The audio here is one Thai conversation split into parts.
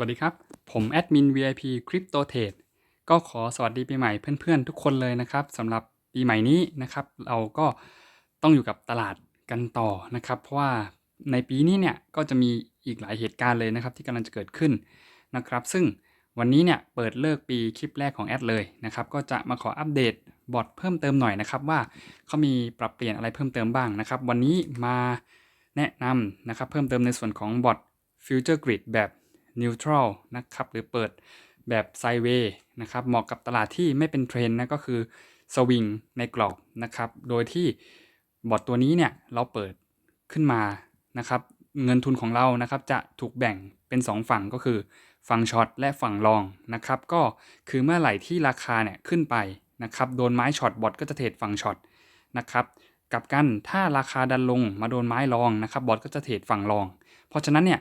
วัสดีครับ ผมแอดมิน VIP Crypto Trade ก็ขอสวัสดีปีใหม่เพื่อนๆ ทุกคนเลยนะครับสำหรับปีใหม่นี้นะครับ เราก็ต้องอยู่กับตลาดกันต่อนะครับ เพราะว่าในปีนี้เนี่ยก็จะมีอีกหลายเหตุการณ์เลยนะครับ ที่กำลังจะเกิดขึ้นนะครับ ซึ่งวันนี้เนี่ยเปิดเลิกปีคลิปแรกของแอดเลยนะครับ ก็จะมาขออัปเดตบอทเพิ่มเติมหน่อยนะครับว่าเขามีปรับเปลี่ยนอะไรเพิ่มเติมบ้างนะครับ วันนี้มาแนะนำนะครับเพิ่มเติมในส่วนของบอท Future Grid แบบ Neutral นะครับหรือเปิดแบบ Sideway นะครับเหมาะกับตลาดที่ไม่เป็นเทรนด์นะก็คือสวิงในกรอบนะครับโดยที่บอทตัวนี้เนี่ยเราเปิดขึ้นมานะครับเงินทุนของเรานะครับจะถูกแบ่งเป็น 2 ฝั่งก็คือ ฝั่งช็อตและฝั่งลองนะครับก็คือเมื่อไหร่ที่ราคาเนี่ยขึ้นไปนะครับโดนไม้ช็อตบอทก็จะเทรดฝั่งช็อตนะครับกับกันถ้าราคาดันลงมาโดนไม้รองนะครับบอทก็จะเทรดฝั่งรอง เพราะฉะนั้นเนี่ย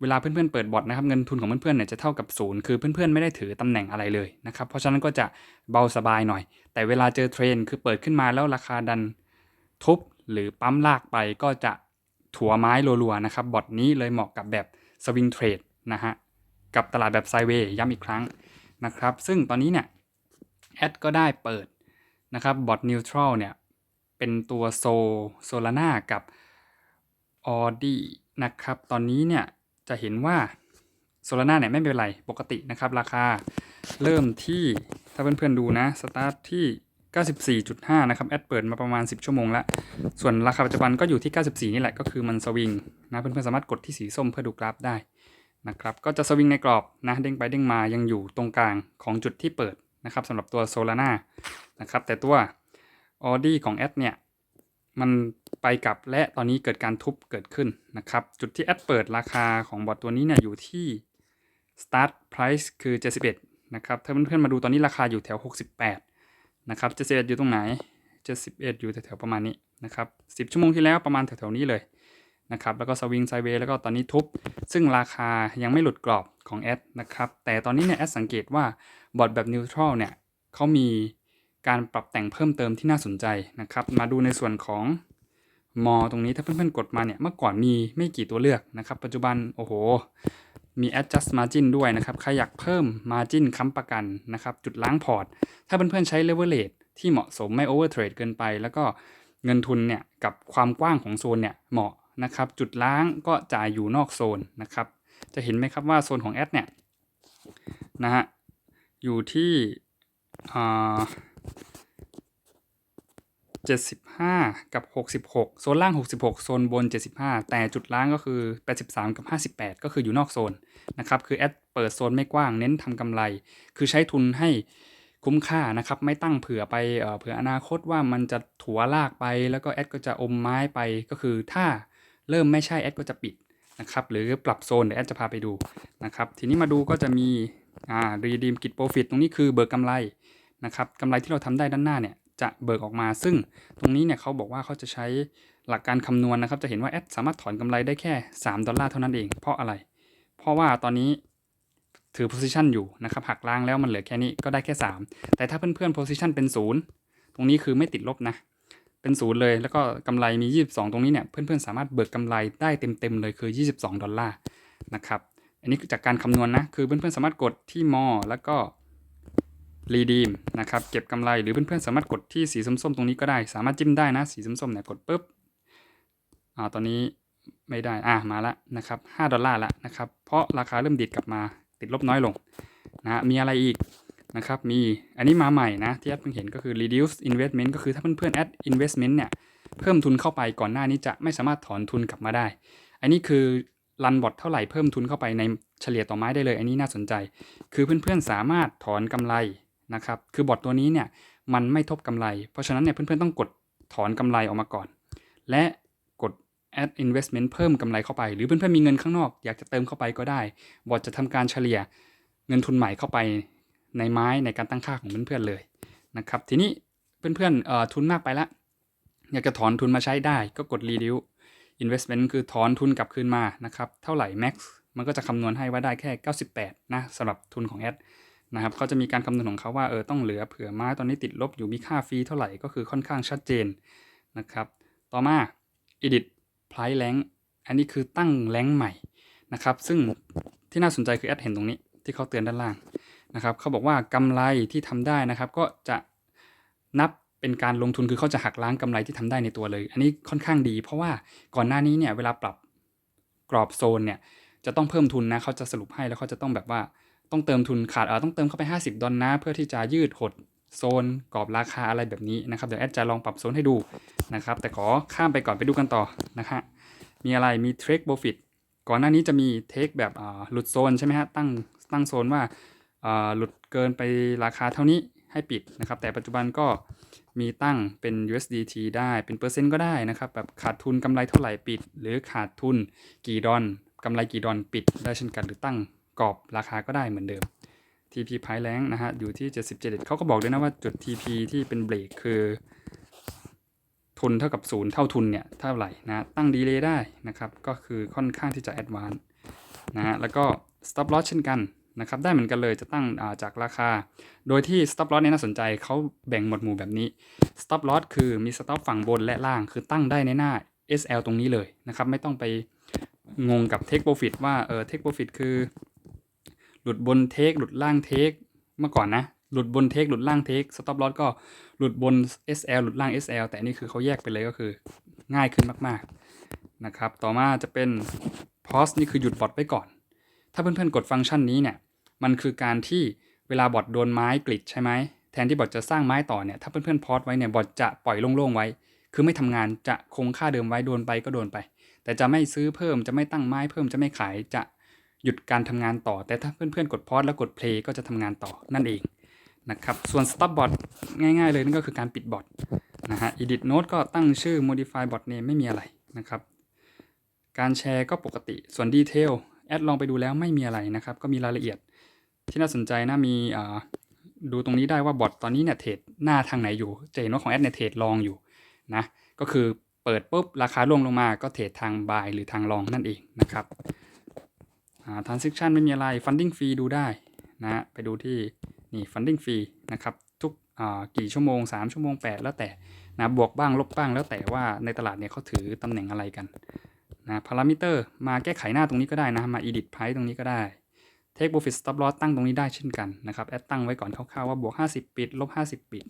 เวลาเพื่อนๆเปิดบอทนะครับเงินทุนของเพื่อนๆเนี่ยจะเท่ากับศูนย์คือเพื่อนๆไม่ได้ถือตำแหน่งอะไรเลยนะครับเพราะฉะนั้นก็จะเบาสบายหน่อย แต่เวลาเจอเทรนคือเปิดขึ้นมาแล้วราคาดันทุบหรือปั๊มลากไปก็จะถัวไม้รัวๆนะครับบอทนี้เลยเหมาะกับแบบสวิงเทรดนะฮะกับตลาดแบบไซเวย์ย้ำอีกครั้งนะครับซึ่งตอนนี้เนี่ยแอดก็ได้เปิดนะครับบอทนิวทรัลเนี่ยเป็นตัวโซโซลาน่ากับออดี้นะครับตอนนี้เนี่ย จะเห็นว่าโซลาร่าเนี่ยไม่เป็นไรปกตินะครับ ราคาเริ่มที่ถ้าเพื่อนๆดูนะสตาร์ทที่ 94.5 นะครับ แอดเปิดมาประมาณ 10 ชั่วโมงแล้ว ส่วนราคาปัจจุบันก็อยู่ที่ 94 นี่แหละก็คือมันสวิงนะเพื่อนๆสามารถกดที่สีส้มเพื่อดูกราฟได้นะครับก็จะสวิงในกรอบนะเด้งไปเด้งมายังอยู่ตรงกลางของจุดที่เปิดนะครับสำหรับตัวโซลาร่านะครับแต่ตัวออดี้ของแอดเนี่ย มันไปกลับและตอนนี้เกิดการทุบเกิดขึ้นนะครับ จุดที่แอดเปิดราคาของบอทตัวนี้เนี่ยอยู่ที่ start price คือ 71 นะครับถ้าเพื่อนๆมาดูตอนนี้ราคาอยู่แถว 68 นะครับ 71 อยู่ตรงไหน 71 อยู่แถวๆประมาณนี้นะครับ 10 ชั่วโมงที่แล้วประมาณแถวๆนี้เลยนะครับ แล้วก็สวิงไซเวย์แล้วก็ตอนนี้ทุบ ซึ่งราคายังไม่หลุดกรอบของแอดนะครับ แต่ตอนนี้เนี่ยแอดสังเกตว่าบอทแบบนิวทรัลเนี่ยเขามี การปรับแต่งเพิ่มเติมที่น่าสนใจนะครับ มาดูในส่วนของมอตรงนี้ถ้าเพื่อนๆกดมาเนี่ยเมื่อก่อนมีไม่กี่ตัวเลือกนะครับ ปัจจุบันโอ้โห มี adjust margin ด้วยนะครับใครอยากเพิ่ม margin ค้ำประกันนะครับ จุดล้างพอร์ต ถ้าเพื่อนๆใช้ leverage ที่เหมาะสมไม่ over trade เกินไป แล้วก็เงินทุนเนี่ยกับความกว้างของโซนเนี่ยเหมาะนะครับ จุดล้างก็จ่ายอยู่นอกโซนนะครับ จะเห็นไหมครับว่าโซนของแอดเนี่ยนะฮะอยู่ที่อ่า 75 กับ 66 โซนล่าง 66 โซนบน 75 แต่จุดล่างก็คือ 83 กับ 58 ก็คืออยู่นอกโซนนะครับ คือแอดเปิดโซนไม่กว้าง เน้นทำกำไร คือใช้ทุนให้คุ้มค่านะครับ ไม่ตั้งเผื่อไปเเผื่ออนาคตว่ามันจะถัวลากไป แล้วก็แอดก็จะอมไม้ไป ก็คือถ้าเริ่มไม่ใช่แอดก็จะปิดนะครับ หรือปรับโซนเดี๋ยวแอดจะพาไปดูนะครับ ทีนี้มาดูก็จะมีอ่ารีดีมกิจโปรฟิตตรงนี้คือเบิกกำไรนะครับกำไรที่เราทำได้ด้านหน้าเนี่ย จะเบิกออกมา ซึ่งตรงนี้เนี่ยเขาบอกว่าเขาจะใช้หลักการคำนวณนะครับ จะเห็นว่าแอดสามารถถอนกำไรได้แค่ 3 ดอลลาร์เท่านั้นเอง เพราะอะไร เพราะว่าตอนนี้ถือ position อยู่นะครับหักล้างแล้วมันเหลือแค่นี้ก็ได้แค่ 3 แต่ถ้าเพื่อนๆ position เป็น 0 ตรงนี้คือไม่ติดลบนะ เป็นศูนย์เลย แล้วก็กำไรมี 22 ตรงนี้เนี่ยเพื่อนๆ สามารถเบิกกำไรได้เต็มๆเลยคือ 22 ดอลลาร์นะครับ อันนี้จากการคำนวณนนะคือเพื่อนๆ สามารถกดที่มอแล้วก็ รีดีมนะครับเก็บกำไรหรือเพื่อนๆสามารถกดที่สีส้มๆตรงนี้ก็ได้ สามารถจิ้มได้นะสีส้มๆเนี่ยกดปุ๊บอ่าตอนนี้ไม่ได้อ่ามาล้วนะครับ5ดอลลาร์ละนะครับเพราะราคาเริ่มดิดกลับมาติดลบน้อยลงนะมีอะไรอีกนะครับมีอันนี้มาใหม่นะที่แอดเพิ่งเห็นก็คือ reduce investment ก็คือถ้าเพื่อนๆ add investment เนี่ยเพิ่มทุนเข้าไปก่อนหน้านี้จะไม่สามารถถอนทุนกลับมาได้ อันนี้คือรันบอทเท่าไหร่เพิ่มทุนเข้าไปในเฉลี่ยต่อไม้ได้เลย อันนี้น่าสนใจ คือเพื่อนๆสามารถถอนกำไร นะครับ คือบอทตัวนี้เนี่ยมันไม่ทบกำไร เพราะฉะนั้นเนี่ยเพื่อนๆต้องกดถอนกำไรออกมาก่อน และกด add investment เพิ่มกำไรเข้าไป หรือเพื่อนๆมีเงินข้างนอก อยากจะเติมเข้าไปก็ได้ บอทจะทำการเฉลี่ยเงินทุนใหม่เข้าไปในไม้ในการตั้งค่าของเพื่อนๆเลยนะครับ ทีนี้เพื่อนๆเอ่อทุนมากไปละ อยากจะถอนทุนมาใช้ได้ก็กด reduce investment คือถอนทุนกลับคืนมานะครับ เท่าไหร่ max มันก็จะคำนวณให้ว่าได้แค่ 98 นะสำหรับทุนของแอด นะครับเขาจะมีการคำนวณของเขาว่าเออต้องเหลือเผื่อไม้ตอนนี้ติดลบอยู่มีค่าฟรีเท่าไหร่ก็คือค่อนข้างชัดเจนนะครับต่อมา edit price rank อันนี้คือตั้งแรงใหม่นะครับซึ่งทที่น่าสนใจคือแอดเห็นตรงนี้ที่เขาเตือนด้านล่างนะครับเขาบอกว่ากำไรที่ทำได้นะครับ ก็จะนับเป็นการลงทุนคือเขาจะหักล้างกำไรที่ทำได้ในตัวเลย อันนี้ค่อนข้างดี เพราะว่าก่อนหน้านี้เนี่ยเวลาปรับกรอบโซนเนี่ยจะต้องเพิ่มทุนนะเขาจะสรุปให้แล้วเขาจะต้องแบบว่า ต้องเติมทุนขาดเออต้องเติมเข้าไป 50 ดอลลาร์เพื่อที่จะยืดหดโซนกรอบราคาอะไรแบบนี้นะครับเดี๋ยวแอดจะลองปรับโซนให้ดูนะครับแต่ขอข้ามไปก่อนไปดูกันต่อนะฮะมีอะไรมีเทรคโบฟิตก่อนหน้านี้จะมีเทคแบบหลุดโซนใช่ไหมฮะตั้งตั้งโซนว่าอ่าหลุดเกินไปราคาเท่านี้ให้ปิดนะครับแต่ปัจจุบันก็มีตั้งเป็น USDT ได้เป็นเปอร์เซ็นต์ก็ได้นะครับแบบขาดทุนกำไรเท่าไหร่ปิด หรือขาดทุนกี่ดอลกำไรกี่ดอลปิดได้เช่นกันหรือตั้ง กรอบราคาก็ได้เหมือนเดิม TP พายแรงนะฮะอยู่ที่ 77เขาก็บอกด้วยนะว่าจุด TP ที่เป็นเบรกคือ ทุนเท่ากับศูนย์เท่าทุนเนี่ยเท่าไหร่นะตั้งดีเลย์ได้นะครับ ก็คือค่อนข้างที่จะแอดวานซ์นะฮะแล้วก็ stop loss เช่นกันนะครับได้เหมือนกันเลยจะตั้งาจากราคา โดยที่ stop loss เนี่ยน่าสนใจเขาแบ่งหมวดหมู่แบบนี้ stop loss คือมี stop ฝั่งบนและล่าง คือตั้งได้ในหน้า SL ตรงนี้เลยนะครับ ไม่ต้องไปงงกับ take profit ว่าเออ take profit คือ หลุดบนเทคหลุดล่างเทคเมื่อก่อนนะ หลุดบนเทคหลุดล่างเทค stop loss ก็หลุดบน SL หลุดล่าง SL แต่อันนี่คือเขาแยกไปเลยก็คือง่ายขึ้นมากๆนะครับต่อมาจะเป็น pause นี่คือหยุดบอทไว้ก่อน ถ้าเพื่อนๆกดฟังก์ชันนี้เนี่ยมันคือการที่เวลาบอทโดนไม้กลิดใช่ไหมแทนที่บอทจะสร้างไม้ต่อเนี่ยถ้าเพื่อนๆพอสไว้เนี่ยบอทจะปล่อยโล่งๆไว้ คือไม่ทำงานจะคงค่าเดิมไว้โดนไปก็โดนไป แต่จะไม่ซื้อเพิ่มจะไม่ตั้งไม้เพิ่มจะไม่ขายจะ หยุดการทำงานต่อ แต่ถ้าเพื่อนๆ กดพอสแล้วกด play ก็จะทำงานต่อนั่นเองนะครับส่วน stop bot ง่ายๆเลยนั่นก็คือการปิดบอทนะฮะ edit node ก็ตั้งชื่อ modify bot name ไม่มีอะไรนะครับ การแชร์ก็ปกติส่วนดีเทลแอดลองไปดูแล้วไม่มีอะไรนะครับ ก็มีรายละเอียดที่น่าสนใจนะมีดูตรงนี้ได้ว่าบอทตอนนี้เนี่ยเทรดหน้าทางไหนอยู่จะเห็นว่าของแอดเนี่ยเทรดลองอยู่นะก็คือเปิดปุ๊บราคาล่วงลงมาก็เทรดทางบายหรือทางลองนั่นเองนะครับ transaction ไม่มีอะไร funding fee ดูได้นะไปดูที่นี่ funding fee นะครับทุกอ่ากี่ชั่วโมง 3 ชั่วโมง 8 แล้วแต่นะบวกบ้างลบบ้างแล้วแต่ว่าในตลาดเนี่ยเขาถือตำแหน่งอะไรกันนะพารามิเตอร์มาแก้ไขหน้าตรงนี้ก็ได้นะ มา edit price ตรงนี้ก็ได้ take profit stop loss ตั้งตรงนี้ได้เช่นกันนะครับแอดตั้งไว้ก่อนคร่าวๆว่าบวก 50 ปิดลบ 50 ปิด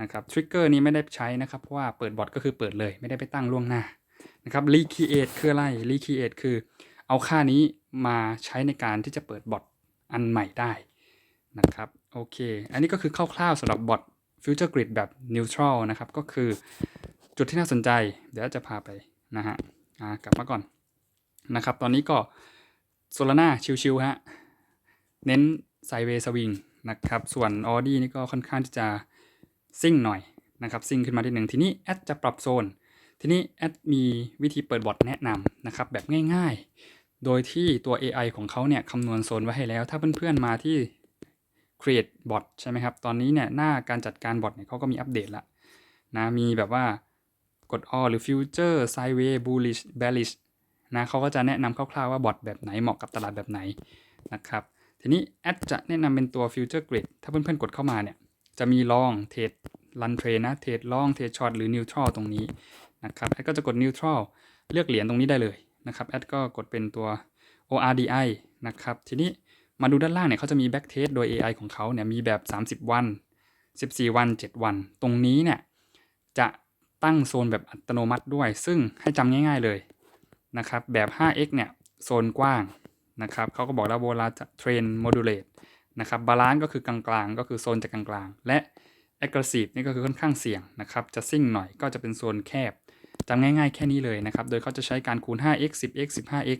นะครับ trigger นี้ไม่ได้ใช้นะครับ เพราะว่าเปิดบอทก็คือเปิดเลยไม่ได้ไปตั้งล่วงหน้านะครับ recreate คืออะไร recreate คือ เอาค่านี้มาใช้ในการที่จะเปิดบอทอันใหม่ได้นะครับโอเค อันนี้ก็คือคร่าวๆสำหรับบอท future grid แบบ neutral นะครับ ก็คือจุดที่น่าสนใจ เดี๋ยวจะพาไปนะฮะกลับมาก่อนนะครับ ตอนนี้ก็โซลาร่าชิวๆฮะ เน้นไซเวสวิงนะครับ ส่วนออดี้นี่ก็ค่อนข้างที่จะซิ่งหน่อยนะครับซิ่งขึ้นมาทีหนึ่งทีนี้แอดจะปรับโซน ทีนี้แอดมีวิธีเปิดบอทแนะนำนะครับแบบง่ายๆ โดยที่ตัว AI ของเขาเนี่ยคำนวณโซนไว้ให้แล้ว ถ้าเพื่อนๆมาที่ create bot ใช่ไหมครับ ตอนนี้เนี่ยหน้าการจัดการบอทเนี่ยเขาก็มีอัปเดตละนะมีแบบว่ากด all หรือ future sideway bullish bearish นะเขาก็จะแนะนำคร่าวๆว่าบอทแบบไหนเหมาะกับตลาดแบบไหนนะครับทีนี้แอดจะแนะนำเป็นตัว Future Grid ถ้าเพื่อนๆกดเข้ามาเนี่ยจะมีลองเทรดรันเทรดนะ เทรดลองเทรดช็อตหรือนิวทรัลตรงนี้นะครับแอดก็จะกดนิวทรัลเลือกเหรียญตรงนี้ได้เลย นะครับแอดก็กดเป็นตัว ORDI นะครับ ทีนี้มาดูด้านล่างเนี่ยเขาจะมี back test โดย AI ของเขาเนี่ยมีแบบ 30 วัน 14 วัน 7 วัน ตรงนี้เนี่ยจะตั้งโซนแบบอัตโนมัติด้วย ซึ่งให้จำง่ายๆเลยนะครับแบบ 5x เนี่ยโซนกว้างนะครับเขาก็บอกแล้วเวลาจะเทรนโมดูลเลตนะครับบาลานซ์ก็คือกลางๆ ก็คือโซนจะกลางๆ และ aggressive นี่ก็คือค่อนข้างเสี่ยงนะครับจะซิ่งหน่อยก็จะเป็นโซนแคบ จำง่ายๆแค่นี้เลยนะครับ โดยเขาจะใช้การคูณ 5x 10x 15x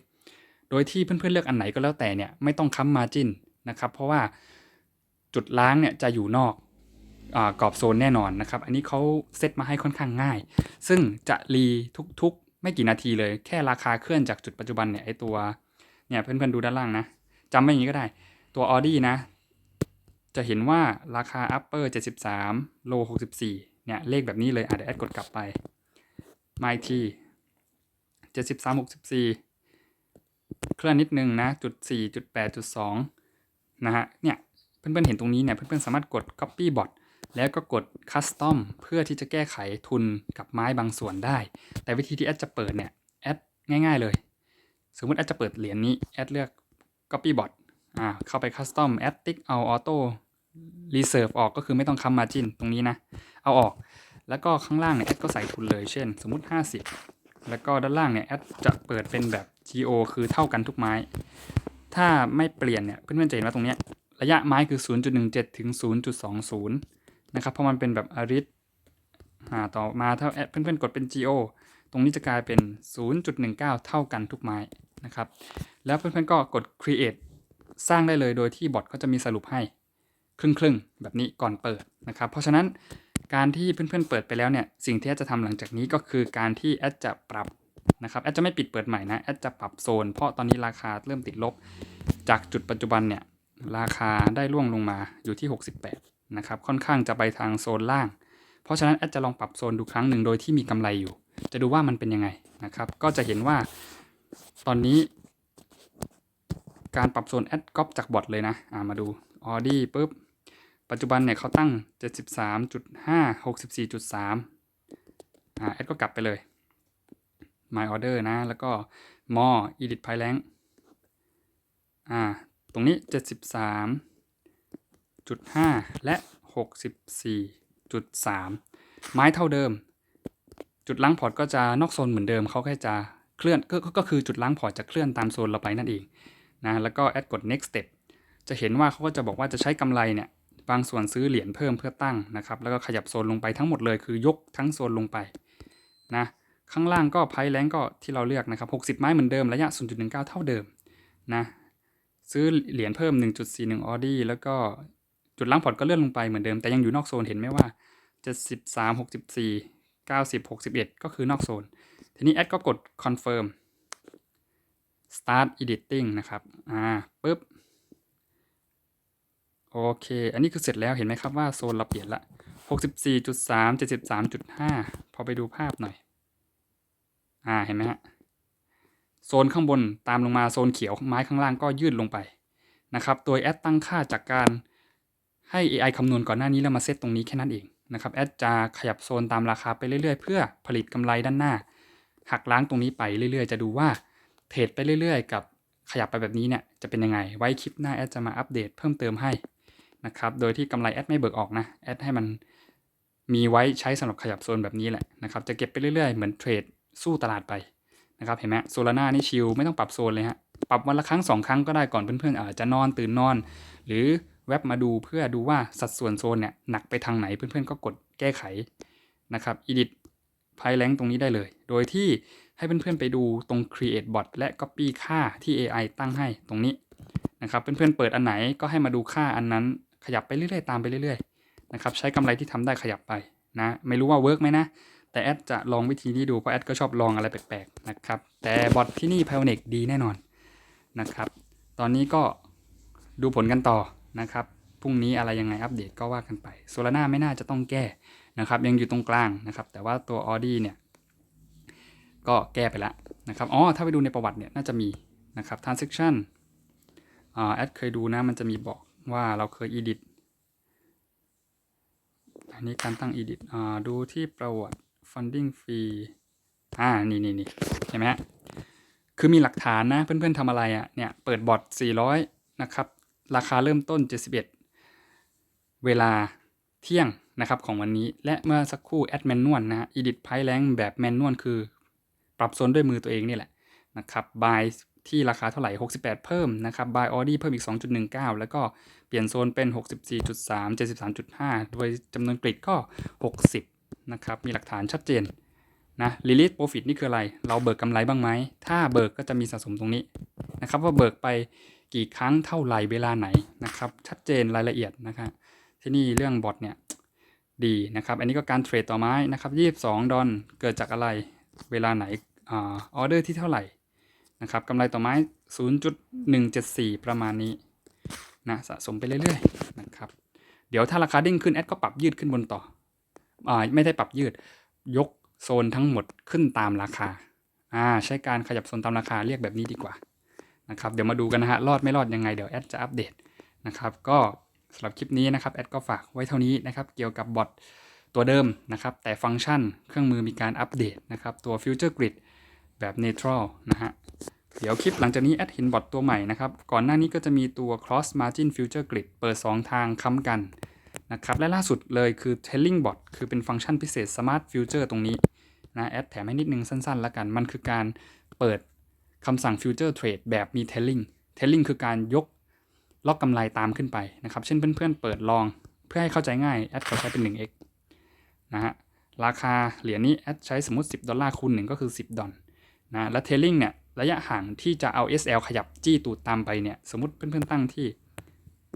โดยที่เพื่อนๆเลือกอันไหนก็แล้วแต่เนี่ยไม่ต้องค้ำมาจินนะครับ เพราะว่าจุดล้างเนี่ยจะอยู่นอกอกรอบโซนแน่นอนนะครับ อันนี้เขาเซตมาให้ค่อนข้างง่าย ซึ่งจะรีทุกๆ ไม่กี่นาทีเลย แค่ราคาเคลื่อนจากจุดปัจจุบันเนี่ยไอตัวเนี่ยเพื่อนๆดูด้านล่างนะจำไม่อย่างนี้ก็ได้ ตัว Audi นะ จะเห็นว่าราคา upper 73 low 64เนี่ยเลขแบบนี้เลยอะเดี๋ยวแอดกดกลับไป มาอีกที73 64เคลื่อนนิดนึงนะจุด4จุด8จุด2นะฮะเนี่ยเพื่อนๆเห็นตรงนี้เนี่ยเพื่อนๆสามารถกด copy bot แล้วก็กด custom เพื่อที่จะแก้ไขทุนกับไม้บางส่วนได้ แต่วิธีที่แอดจะเปิดเนี่ยแอดง่ายๆเลย สมมติแอดจะเปิดเหรียญนี้แอดเลือก copy bot อ่าเข้าไป custom add tick เอา auto reserve ออกก็คือไม่ต้องค้ำ margin ตรงนี้นะ เอาออก แล้วก็ข้างล่างเนี่ยแอดก็ใส่ทุนเลยเช่น สมมุติ 50 แล้วก็ด้านล่างเนี่ยแอดจะเปิดเป็นแบบ GO คือเท่ากันทุกไม้ ถ้าไม่เปลี่ยนเนี่ยเพื่อนๆจะเห็นว่าตรงเนี้ยระยะไม้คือ 0.17 ถึง 0.20 นะครับเพราะมันเป็นแบบอาริทอ่าต่อมาถ้าแอดเพื่อนๆกดเป็น GO ตรงนี้จะกลายเป็น 0.19 เท่ากันทุกไม้นะครับ แล้วเพื่อนๆก็กด create สร้างได้เลยโดยที่บอทก็จะมีสรุปให้ครึ่งๆ แบบนี้ก่อนเปิดนะครับ เพราะฉะนั้น การที่เพื่อนๆเปิดไปแล้วเนี่ยสิ่งที่แอดจะทำหลังจากนี้ก็คือการที่แอดจะปรับนะครับแอดจะไม่ปิดเปิดใหม่นะแอดจะปรับโซน เพราะตอนนี้ราคาเริ่มติดลบ จากจุดปัจจุบันเนี่ยราคาได้ร่วงลงมาอยู่ที่ 68นะครับค่อนข้างจะไปทางโซนล่าง เพราะฉะนั้นแอดจะลองปรับโซนดูครั้งหนึ่งโดยที่มีกำไรอยู่ จะดูว่ามันเป็นยังไงนะครับก็จะเห็นว่าตอนนี้ การปรับโซนแอดก๊อปจากบอทเลยนะามาดูออดี้ปุ๊บ ปัจจุบันเนี่ยเขาตั้ง 73.5 64.3อ่าแอดก็กลับไปเลย My Order นะ แล้วก็ More Edit p y l a n k อ่า ตรงนี้ 73.5 และ 64.3 ไม้เท่าเดิม จุดล้างพอร์ตก็จะนอกโซนเหมือนเดิม เขาแค่จะเคลื่อนก็ก็ก็คือจุดล้างพอร์ตจะเคลื่อนตามโซนเราไปนั่นเองนะ แล้วก็แอดกด next step จะเห็นว่าเขาก็จะบอกว่าจะใช้กำไรเนี่ย บางส่วนซื้อเหรียญเพิ่มเพื่อตั้งนะครับ แล้วก็ขยับโซนลงไปทั้งหมดเลยคือยกทั้งโซนลงไปนะข้างล่างก็ไพ่แรงก็ที่เราเลือกนะครับ60 ไม้เหมือนเดิมระยะ 0.19 เท่าเดิมนะซื้อเหรียญเพิ่ม 1.41 ออดี้แล้วก็จุดล้างพอร์ตก็เลื่อนลงไปเหมือนเดิมแต่ยังอยู่นอกโซนเห็นไหมว่า 73 64 90 61 ก็คือนอกโซน ทีนี้แอดก็กด confirm start editing นะครับ อ่าปุ๊บ โอเค อันนี้คือเสร็จแล้วเห็นไหมครับว่าโซนเราเปลี่ยนละ 64.3 73.5 พอไปดูภาพหน่อย อ่า เห็นไหมฮะ โซนข้างบนตามลงมาโซนเขียวไม้ข้างล่างก็ยืดลงไปนะครับ โดยแอดตั้งค่าจากการให้ AI คำนวณก่อนหน้านี้แล้วมาเซตตรงนี้แค่นั้นเองนะครับแอดจะขยับโซนตามราคาไปเรื่อยๆ เพื่อผลิตกำไรด้านหน้า หักล้างตรงนี้ไปเรื่อยๆ จะดูว่าเทรดไปเรื่อยๆ กับขยับไปแบบนี้เนี่ยจะเป็นยังไง ไว้คลิปหน้าแอดจะมาอัปเดตเพิ่มเติมให้ นะครับ โดยที่กำไรแอดไม่เบิกออกนะ แอดให้มันมีไว้ใช้สำหรับขยับโซนแบบนี้แหละนะครับ จะเก็บไปเรื่อยๆ เหมือนเทรดสู้ตลาดไปนะครับ เห็นไหมโซลาร่านี่ชิลไม่ต้องปรับโซนเลยฮะ ปรับวันละครั้งสองครั้งก็ได้ก่อนเพื่อนๆอาจจะนอนตื่นนอน หรือแวบมาดูเพื่อดูว่าสัดส่วนโซนเนี่ยหนักไปทางไหนเพื่อนๆก็กดแก้ไขนะครับ edit ไพแรงตรงนี้ได้เลย โดยที่ให้เพื่อนๆไปดูตรง create bot และ copy ค่าที่ AI ตั้งให้ตรงนี้นะครับ เพื่อนๆเปิดอันไหนก็ให้มาดูค่าอันนั้น ขยับไปเรื่อยๆตามไปเรื่อยๆนะครับใช้กำไรที่ทำได้ขยับไปนะไม่รู้ว่าเวิร์กไหมนะแต่แอดจะลองวิธีนี้ดูเพราะแอดก็ชอบลองอะไรแปลกๆนะครับแต่บอทที่นี่ p i o n i c ดีแน่นอนนะครับตอนนี้ก็ดูผลกันต่อนะครับพรุ่งนี้อะไรยังไงอัปเดตก็ว่ากันไปโซลาร่าไม่น่าจะต้องแก้นะครับยังอยู่ตรงกลางนะครับแต่ว่าตัว Audi เนี่ยก็แก้ไปแล้วนะครับอ๋อถ้าไปดูในประวัติเนี่ยน่าจะมีนะครับ transaction อ่าแอดเคยดูนะมันจะมีบอก ว่าเราเคย edit อันนี้การตั้ง edit อ่าดูที่ประวัติ funding fee อ่า นี่นี่นี่เห็นไหมฮะ คือมีหลักฐานนะ เพื่อนๆทำอะไรอะ่ะ เนี่ย เปิดบอท400 นะครับ ราคาเริ่มต้น 71 เวลาเที่ยงนะครับของวันนี้ และเมื่อสักครู่แอดแมนนวลนะฮะ edit price rank แบบแมนนวลคือ ปรับโซนด้วยมือตัวเองนี่แหละนะครับ buy ที่ราคาเท่าไหร่ 68 เพิ่มนะครับ buy Audi เพิ่มอีก 2.19 แล้วก็เปลี่ยนโซนเป็น 64.3 73.5 โดยจำนวนกริดก็ 60 นะครับ มีหลักฐานชัดเจนนะ release profit นี่คืออะไร เราเบิกกำไรบ้างไหม ถ้าเบิกก็จะมีสะสมตรงนี้นะครับ ว่าเบิกไปกี่ครั้งเท่าไหร่เวลาไหนนะครับ ชัดเจนรายละเอียดนะครับที่นี่เรื่องบอทเนี่ยดีนะครับ อันนี้ก็การเทรดต่อไม้นะครับ 22 ดอลเกิดจากอะไร เวลาไหนออเดอร์ที่เท่าไหร่ นะครับกำไรต่อไม้ 0.174 ประมาณนี้นะสะสมไปเรื่อยๆนะครับเดี๋ยวถ้าราคาเด้งขึ้นแอดก็ปรับยืดขึ้นบนต่ออ่าไม่ได้ปรับยืด ยกโซนทั้งหมดขึ้นตามราคาอ่าใช้การขยับโซนตามราคาเรียกแบบนี้ดีกว่านะครับเดี๋ยวมาดูกันนะฮะรอดไม่รอดยังไงเดี๋ยวแอดจะอัปเดตนะครับก็สำหรับคลิปนี้นะครับแอดก็ฝากไว้เท่านี้นะครับเกี่ยวกับบอทตัวเดิมนะครับแต่ฟังก์ชันเครื่องมือมีการอัปเดตนะครับตัว Future Grid แบบ Neutral นะฮะ เดี๋ยวคลิปหลังจากนี้ แอดเห็นบอทตัวใหม่นะครับ ก่อนหน้านี้ก็จะมีตัว cross margin future grid เปิด 2 ทางค้ำกันนะครับ และล่าสุดเลยคือ tailing bot คือเป็นฟังก์ชันพิเศษ smart future ตรงนี้นะแอดแถมให้นิดนึงสั้นๆ แล้วกัน มันคือการเปิดคำสั่ง future trade แบบมี tailing tailing คือการยกล็อกกำไรตามขึ้นไปนะครับ เช่นเพื่อนๆ เปิดลอง เพื่อให้เข้าใจง่าย แอดขอใช้เป็น 1x นะฮะ ราคาเหรียญนี้แอดใช้สมมติ 10 ดอลลาร์คูณ1ก็คือ 10 ดอล นะและเทลลิงเนี่ยระยะห่างที่จะเอา SL ขยับจี้ตูดตามไปเนี่ยสมมติเพื่อนๆตั้งที่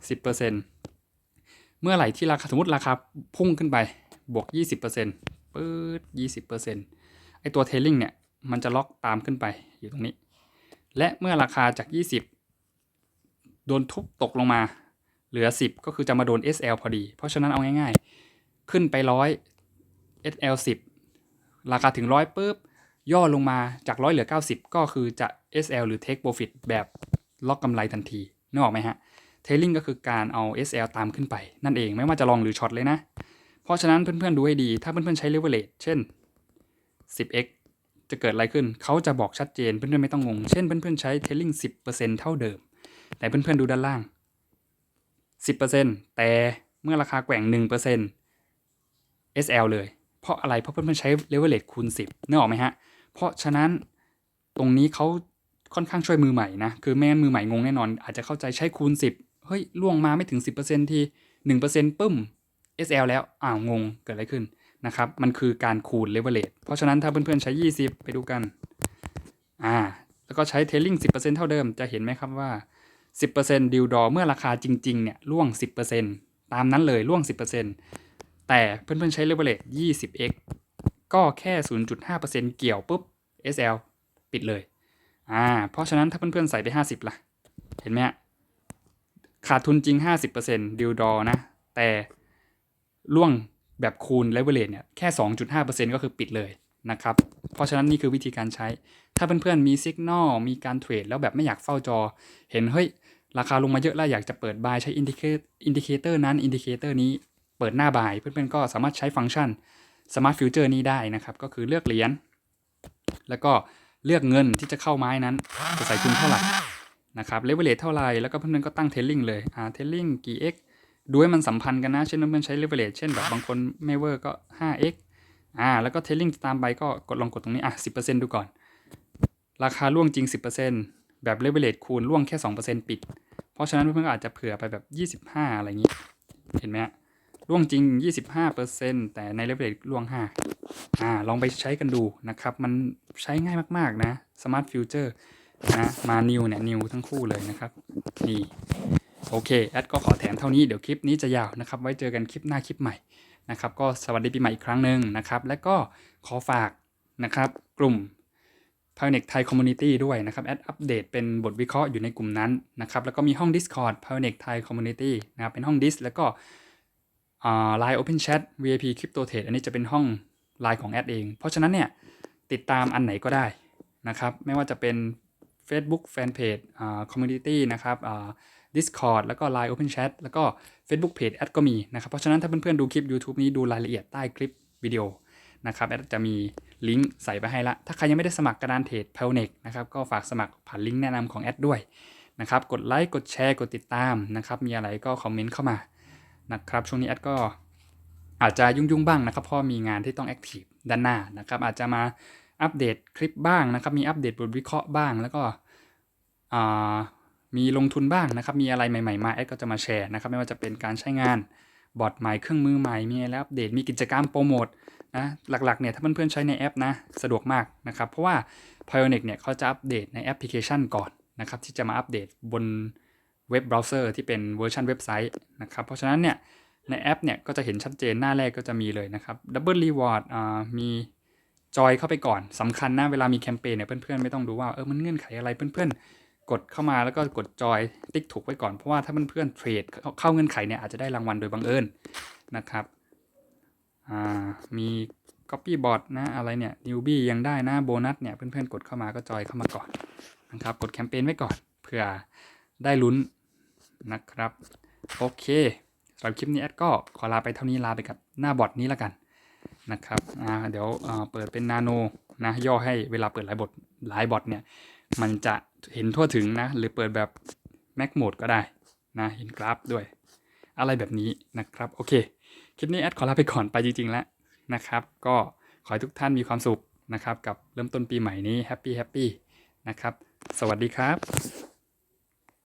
10%เมื่อไหร่ที่ราคาสมมติราคาพุ่งขึ้นไปบวก 20%ปื๊ด20%ไอตัวเทลลิงเนี่ยมันจะล็อกตามขึ้นไปอยู่ตรงนี้ และเมื่อราคาจาก 20 โดนทุบตกลงมาเหลือ 10 ก็คือจะมาโดน SL พอดี เพราะฉะนั้นเอาง่ายๆ ขึ้นไปร้อย SL 10 ราคาถึงร้อยปุ๊บ ย่อลงมาจากร้อยเหลือ 90 ก็คือจะ SL หรือ Take Profit แบบล็อกกำไรทันทีนึกออกไหมฮะ Tailing ก็คือการเอา SL ตามขึ้นไป นั่นเองไม่ว่าจะลองหรือช็อตเลยนะ เพราะฉะนั้นเพื่อนๆดูให้ดี ถ้าเพื่อนๆใช้ leverage เช่น 10x จะเกิดอะไรขึ้น เขาจะบอกชัดเจนเพื่อนๆไม่ต้องงง เช่นเพื่อนๆใช้ Tailing 10%เท่าเดิม แต่เพื่อนๆดูด้านล่าง 10%แต่เมื่อราคาแกว่ง 1% SL เลย เพราะอะไรเพราะเพื่อนๆใช้ leverage คูณ 10นึกออกไหมฮะ เพราะฉะนั้นตรงนี้เขาค่อนข้างช่วยมือใหม่นะ คือไม่งั้นมือใหม่งงแน่นอน อาจจะเข้าใจใช้คูณ 10 เฮ้ยล่วงมาไม่ถึง 10%ที1%ปึ้ม SL แล้ว อ้าวงงเกิดอะไรขึ้นนะครับ มันคือการคูณ leverage เพราะฉะนั้นถ้าเพื่อนๆใช้ 20 ไปดูกัน อ่า แล้วก็ใช้ tailing 10%เท่าเดิม จะเห็นไหมครับว่า 10%ดิวดอเมื่อราคาจริง ๆ เนี่ยล่วง 10%ตามนั้นเลยล่วง 10%แต่เพื่อนๆใช้ leverage 20x ก็แค่ 0.5%เกี่ยวปุ๊บ SL ปิดเลย อ่า เพราะฉะนั้นถ้าเพื่อนๆใส่ไป 50 ล่ะ เห็นไหมขาดทุนจริง 50%ดิวดอนะ แต่ล่วงแบบคูณ leverage เนี่ย แค่ 2.5%ก็คือปิดเลยนะครับ เพราะฉะนั้นนี่คือวิธีการใช้ ถ้าเพื่อนๆมีสัญญาณมีการเทรดแล้วแบบไม่อยากเฝ้าจอ เห็น เฮ้ย ราคาลงมาเยอะแล้วอยากจะเปิดบายใช้อินดิเคอินดิเคเตอร์นั้นอินดิเคเตอร์นี้เปิดหน้าบาย เพื่อนๆก็สามารถใช้ฟังก์ชัน Smart Future นี้ได้นะครับ ก็คือเลือกเหรียญแล้วก็เลือกเงินที่จะเข้าไม้นั้น จะใส่ทุนเท่าไหร่นะครับเลเวลเลทเท่าไหร่แล้วก็เพื่อนๆก็ตั้งเทลลิงเลยอ่าเทลลิงกี่ x ดูให้มันสัมพันธ์กันนะ เช่นเพื่อนๆใช้เลเวลเลทเช่นแบบบางคนไม่เวอร์ก็ 5x อ่าแล้วก็เทลลิงตามไปก็กดลองกดตรงนี้อะ10%ดูก่อน ราคาล่วงจริง 10%แบบเลเวลเลทคูณล่วงแค่ 2%ปิด เพราะฉะนั้นเพื่อนๆอาจจะเผื่อไปแบบ 25 อะไรอย่างนี้ เห็นไหมฮะ ล่วงจริง 25%แต่ในเลเวลล่วง 5 อ่า ลองไปใช้กันดูนะครับ มันใช้ง่ายมาก ๆ นะ Smart Future นะมา New เนี่ย New ทั้งคู่เลยนะครับ นี่ โอเค แอดก็ขอแถมเท่านี้ เดี๋ยวคลิปนี้จะยาวนะครับ ไว้เจอกันคลิปหน้าคลิปใหม่นะครับ ก็สวัสดีปีใหม่อีกครั้งหนึ่งนะครับ และก็ขอฝากนะครับกลุ่ม p i o n e c Thai Community ด้วยนะครับ แอดอัปเดตเป็นบทวิเคราะห์อยู่ในกลุ่มนั้นนะครับ แล้วก็มีห้อง Discord p i o n e c Thai Community นะครับเป็นห้อง Dis แล้วก็ ไลน์ Open Chat VIP Crypto Trade อันนี้จะเป็นห้องไลน์ของแอดเอง เพราะฉะนั้นเนี่ยติดตามอันไหนก็ได้นะครับ ไม่ว่าจะเป็น Facebook Fanpage อ่า Community นะครับอ่า Discord แล้วก็ Line Open Chat แล้วก็ Facebook Page แอดก็มีนะครับ เพราะฉะนั้นถ้าเพื่อนๆดูคลิป YouTube นี้ดูรายละเอียดใต้คลิปวิดีโอนะครับแอดจะมีลิงก์ใส่ไปให้ละ ถ้าใครยังไม่ได้สมัครกระดานเทรด p a l n e c นะครับก็ฝากสมัครผ่านลิงก์แนะนำของแอดด้วยนะครับ กดไลค์ กดแชร์ กดติดตามนะครับ มีอะไรก็คอมเมนต์เข้ามา นะครับ ช่วงนี้แอดก็อาจจะยุ่งๆบ้างนะครับเพราะมีงานที่ต้องแอคทีฟด้านหน้านะครับ อาจจะมาอัปเดตคลิปบ้างนะครับ มีอัปเดตบทวิเคราะห์บ้าง แล้วก็มีลงทุนบ้างนะครับ มีอะไรใหม่ๆมาแอดก็จะมาแชร์นะครับ ไม่ว่าจะเป็นการใช้งานบอร์ดใหม่เครื่องมือใหม่มีอะไรอัปเดตมีกิจกรรมโปรโมทนะหลักๆเนี่ยถ้าเพื่อนๆใช้ในแอปนะสะดวกมากนะครับ เพราะว่า p i o n e c เนี่ยเขาจะอัปเดตในแอปพลิเคชันก่อนนะครับที่จะมาอัปเดตบน เว็บเบราว์เซอร์ที่เป็นเวอร์ชันเว็บไซต์นะครับ เพราะฉะนั้นเนี่ยในแอปเนี่ยก็จะเห็นชัดเจนหน้าแรกก็จะมีเลยนะครับดับเบิลรีวอร์ดมีจอยเข้าไปก่อนสำคัญนะเวลามีแคมเปญเนี่ยเพื่อนๆไม่ต้องดูว่าเออมันเงื่อนไขอะไรเพื่อนๆ กดเข้ามาแล้วก็กดจอยติ๊กถูกไว้ก่อนเพราะว่าถ้าเพื่อนๆเทรดเข้าเงื่อนไขเนี่ยอาจจะได้รางวัลโดยบังเอิญนะครับมี Copy Bot นะอะไรเนี่ย Newbie ยังได้นะโบนัสเนี่ยเพื่อนๆกดเข้ามาก็จอยเข้ามาก่อนนะครับกดแคมเปญไว้ก่อนเพื่อ ได้ลุ้นนะครับ โอเคสำหรับคลิปนี้แอดก็ขอลาไปเท่านี้ลาไปกับหน้าบอทนี้แล้วกันนะครับเดี๋ยวเปิดเป็นนาโนนะย่อให้เวลาเปิดหลายบทหลายบอทเนี่ยมันจะเห็นทั่วถึงนะ หรือเปิดแบบ Mac Mode ก็ได้นะเห็นกราฟด้วย อะไรแบบนี้นะครับโอเคคลิปนี้แอดขอลาไปก่อนไปจริงๆแล้วนะครับ ก็ขอให้ทุกท่านมีความสุขนะครับ กับเริ่มต้นปีใหม่นี้แฮปปี้แฮปปี้นะครับ สวัสดีครับ